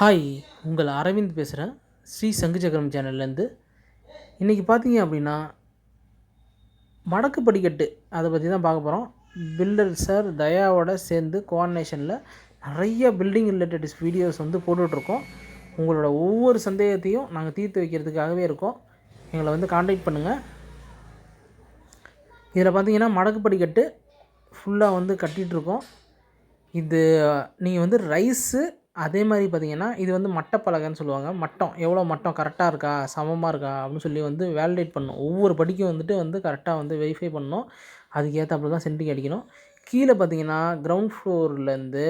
Hi உங்கள் அரவிந்த் பேசுகிறேன். ஸ்ரீ சங்கு சக்கரம் சேனல்லேருந்து. இன்றைக்கி பார்த்தீங்க அப்படின்னா மடக்கு படிக்கட்டு அதை பற்றி தான் பார்க்க போகிறோம். பில்டர் சார் தயாவோட சேர்ந்து கோஆர்டினேஷனில் நிறைய பில்டிங் ரிலேட்டட் வீடியோஸ் வந்து போட்டுட்ருக்கோம். உங்களோட ஒவ்வொரு சந்தேகத்தையும் நாங்கள் தீர்த்து வைக்கிறதுக்காகவே இருக்கோம். எங்களை வந்து காண்டாக்ட் பண்ணுங்கள் இதில் பார்த்தீங்கன்னா மடக்கு படிக்கட்டு ஃபுல்லாக வந்து கட்டிகிட்ருக்கோம் இது நீங்கள் வந்து ரைஸு அதே மாதிரி பார்த்தீங்கன்னா இது வந்து மட்டப்பலகைன்னு சொல்லுவாங்க. மட்டம். எவ்வளோ மட்டம்? கரெக்டாக இருக்கா? சமமாக இருக்கா? அப்படின்னு சொல்லி வந்து வேலிடேட் பண்ணணும் ஒவ்வொரு படிக்கும் வந்துட்டு வந்து கரெக்டாக வந்து வெரிஃபை பண்ணணும். அதுக்கு ஏற்றாப்புல தான் சென்டிங் அடிக்கணும். கீழே பார்த்தீங்கன்னா கிரவுண்ட் ஃப்ளோர்லேருந்து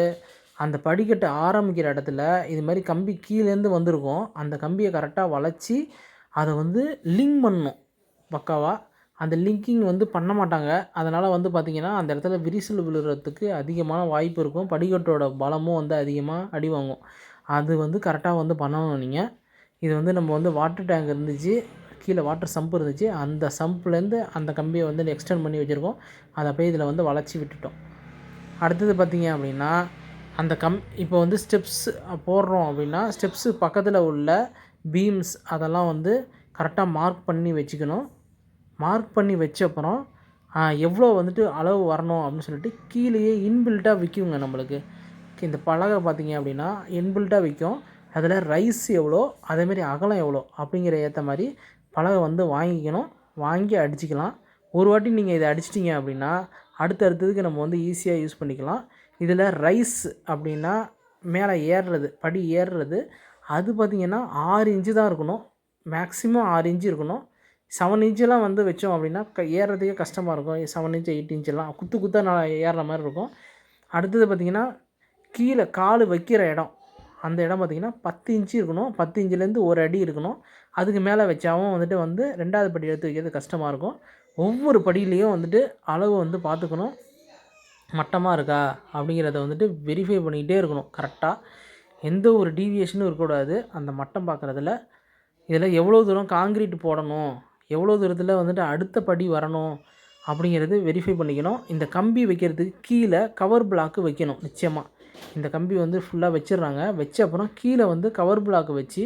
அந்த படிக்கட்டு ஆரம்பிக்கிற இடத்துல இது மாதிரி கம்பி கீழேருந்து வந்திருக்கும். அந்த கம்பியை கரெக்டாக வளைச்சி அதை வந்து லிங்க் பண்ணணும். பக்காவாக அந்த லிங்கிங் வந்து பண்ண மாட்டாங்க. அதனால் வந்து பார்த்திங்கன்னா அந்த இடத்துல விரிசல் விழுறதுக்கு அதிகமான வாய்ப்பு இருக்கும். படிக்கட்டோட பலமும் வந்து அதிகமாக அடி வாங்கும். அது வந்து கரெக்டாக வந்து பண்ணணும் நீங்கள் இது வந்து நம்ம வந்து வாட்டர் டேங்க் இருந்துச்சு கீழே வாட்டர் சம்ப் இருந்துச்சு அந்த சம்ப்லேருந்து அந்த கம்பியை வந்து எக்ஸ்டெண்ட் பண்ணி வச்சுருக்கோம். அதை அப்படியே இதில் வந்து வளைச்சி விட்டுட்டோம். அடுத்தது பார்த்திங்க அப்படின்னா அந்த கம் இப்போ வந்து ஸ்டெப்ஸ் போடுறோம் அப்படின்னா ஸ்டெப்ஸு பக்கத்தில் உள்ள பீம்ஸ் அதெல்லாம் வந்து கரெக்டாக மார்க் பண்ணி வச்சுக்கணும். மார்க் பண்ணி வச்ச அப்புறம் எவ்வளோ வந்துட்டு அளவு வரணும் அப்படின்னு சொல்லிட்டு கீழேயே இன்பில்ட்டாக விற்குங்க நம்மளுக்கு. இந்த பலகை பார்த்திங்க அப்படின்னா இன்பில்ட்டாக விற்கும் அதில் ரைஸ் எவ்வளோ அதேமாரி அகலம் எவ்வளோ அப்படிங்கிற ஏற்ற மாதிரி பலகை வந்து வாங்கிக்கணும். வாங்கி அடிச்சுக்கலாம். ஒரு வாட்டி நீங்கள் இதை அடிச்சிட்டிங்க அப்படின்னா அடுத்தடுத்ததுக்கு நம்ம வந்து ஈஸியாக யூஸ் பண்ணிக்கலாம். இதில் ரைஸ் அப்படின்னா மேலே ஏறுறது படி ஏறுறது அது பார்த்திங்கன்னா ஆறு இன்ச்சு தான் இருக்கணும். மேக்ஸிமம் ஆறு இன்ச்சு இருக்கணும். செவன் இன்ச்செலாம் வந்து வச்சோம் அப்படின்னா க ஏறுறதுக்கே கஷ்டமாக இருக்கும். செவன் இன்ச் எயிட் இன்ச்செல்லாம் குத்து குத்தாக நான் ஏறுற மாதிரி இருக்கும். அடுத்தது பார்த்திங்கன்னா கீழே கால் வைக்கிற இடம். அந்த இடம் பார்த்திங்கன்னா பத்து இன்ச்சு இருக்கணும். பத்து இன்ச்சிலேருந்து ஒரு அடி இருக்கணும். அதுக்கு மேலே வச்சாவும் வந்துட்டு வந்து ரெண்டாவது படி எடுத்து வைக்கிறது கஷ்டமாக இருக்கும். ஒவ்வொரு படியிலையும் வந்துட்டு அளவு வந்து பார்த்துக்கணும் மட்டமாக இருக்கா அப்படிங்கிறத வந்துட்டு வெரிஃபை பண்ணிக்கிட்டே இருக்கணும். கரெக்டாக எந்த ஒரு டீவியேஷனும் இருக்கக்கூடாது. அந்த மட்டம் பார்க்குறதுல இதில் எவ்வளோ தூரம் காங்கிரீட் போடணும்? எவ்வளோ தூரத்தில் வந்துட்டு அடுத்த படி வரணும் அப்படிங்கிறது வெரிஃபை பண்ணிக்கணும். இந்த கம்பி வைக்கிறதுக்கு கீழே கவர் பிளாக்கு வைக்கணும் நிச்சயமாக இந்த கம்பி வந்து ஃபுல்லாக வச்சிடுறாங்க. வச்ச அப்புறம் கீழே வந்து கவர் பிளாக்கு வச்சு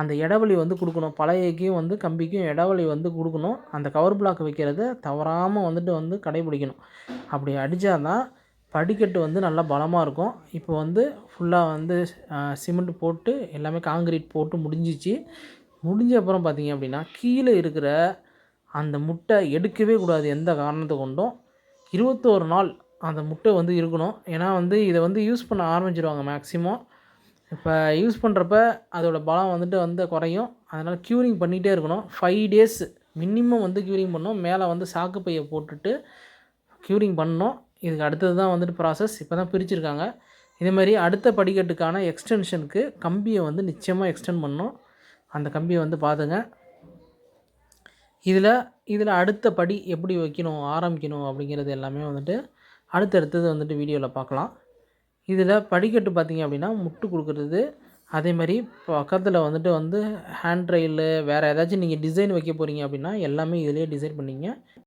அந்த இடவழி வந்து கொடுக்கணும். பழையக்கும் வந்து கம்பிக்கும் இடவழி வந்து கொடுக்கணும். அந்த கவர் பிளாக் வைக்கிறத தவறாமல் வந்துட்டு வந்து கடைபிடிக்கணும். அப்படி அடித்தா தான் படிக்கட்டு வந்து நல்லா பலமாக இருக்கும். இப்போ வந்து ஃபுல்லாக வந்து சிமெண்ட் போட்டு எல்லாமே காங்கிரீட் போட்டு முடிஞ்சிச்சு. முடிஞ்ச அப்புறம் பார்த்தீங்க அப்படின்னா கீழே இருக்கிற அந்த முட்டை எடுக்கவே கூடாது எந்த காரணத்தை கொண்டும். இருபத்தோரு நாள் அந்த முட்டை வந்து இருக்கணும். ஏன்னா வந்து இதை வந்து யூஸ் பண்ண ஆரம்பிச்சிருவாங்க மேக்ஸிமம் இப்போ யூஸ் பண்ணுறப்ப அதோடய பலம் வந்துட்டு வந்து குறையும். அதனால் க்யூரிங் பண்ணிகிட்டே இருக்கணும். ஃபைவ் டேஸ் மினிமம் வந்து க்யூரிங் பண்ணணும். மேலே வந்து சாக்கு பையை போட்டுட்டு க்யூரிங் பண்ணணும். இதுக்கு அடுத்தது தான் வந்துட்டு ப்ராசஸ் இப்போ தான் பிரிச்சுருக்காங்க. இதேமாதிரி அடுத்த படிக்கட்டுக்கான எக்ஸ்டென்ஷனுக்கு கம்பியை வந்து நிச்சயமாக எக்ஸ்டெண்ட் பண்ணணும். அந்த கம்பியை வந்து பார்த்துங்க இதில் இதில் அடுத்த படி எப்படி வைக்கணும் ஆரம்பிக்கணும் அப்படிங்கிறது எல்லாமே வந்துட்டு அடுத்தடுத்தது வந்துட்டு வீடியோவில் பார்க்கலாம் இதில் படிக்கட்டு பார்த்திங்க அப்படின்னா முட்டு கொடுக்குறது அதே மாதிரி பக்கத்தில் வந்துட்டு வந்து ஹேண்ட் ரயிலு வேறு ஏதாச்சும் நீங்கள் டிசைன் வைக்க போகிறீங்க அப்படின்னா எல்லாமே இதிலே டிசைன் பண்ணிங்க.